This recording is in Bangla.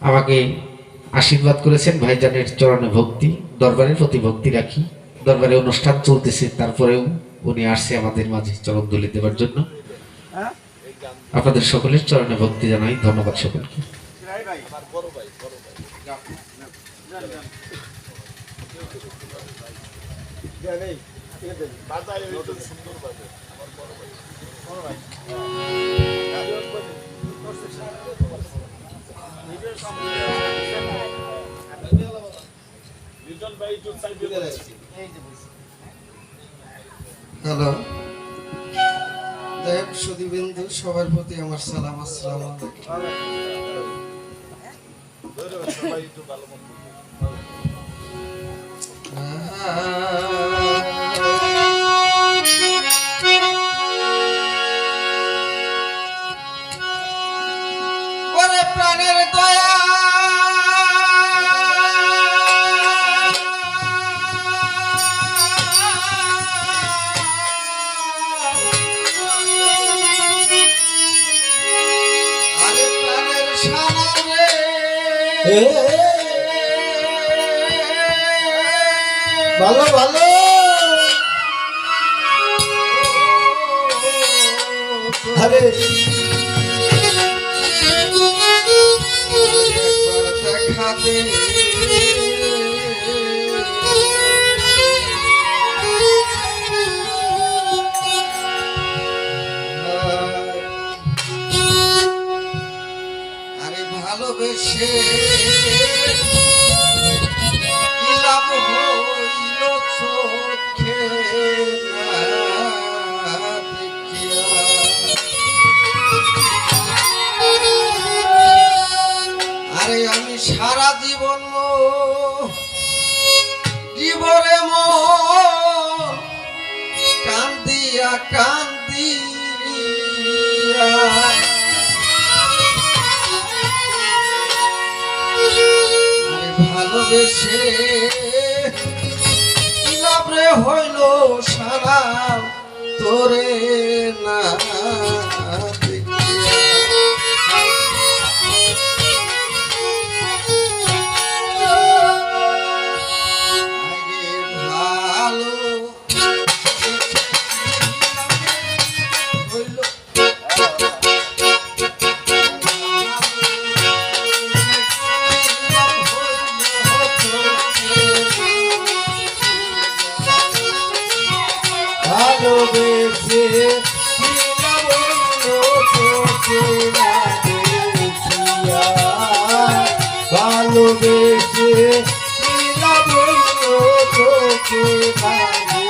আমাকে আশীর্বাদ করেছেন ভাইজানের চরণে ভক্তি, দরবারের প্রতি ভক্তি রাখি। দরবারে অনুষ্ঠান চলতেছে, তারপরেও উনি আসছে আমাদের মাঝে চরণ দুলি দেওয়ার জন্য। আপনাদের সকলের চরণে ভক্তি জানাই, ধন্যবাদ সকলকে। হ্যালো। দেব সুদীবিন্দু সবার প্রতি আমার সালাম আসসালাম ভালো ভালো। আরে। ভালোবেসে সারা জীবন জীবনে মন কান্দিয়া কান্দিয়া। ভালোবেসে কি রে হইল সারা তোরে না। ভালোবেসে তোকে না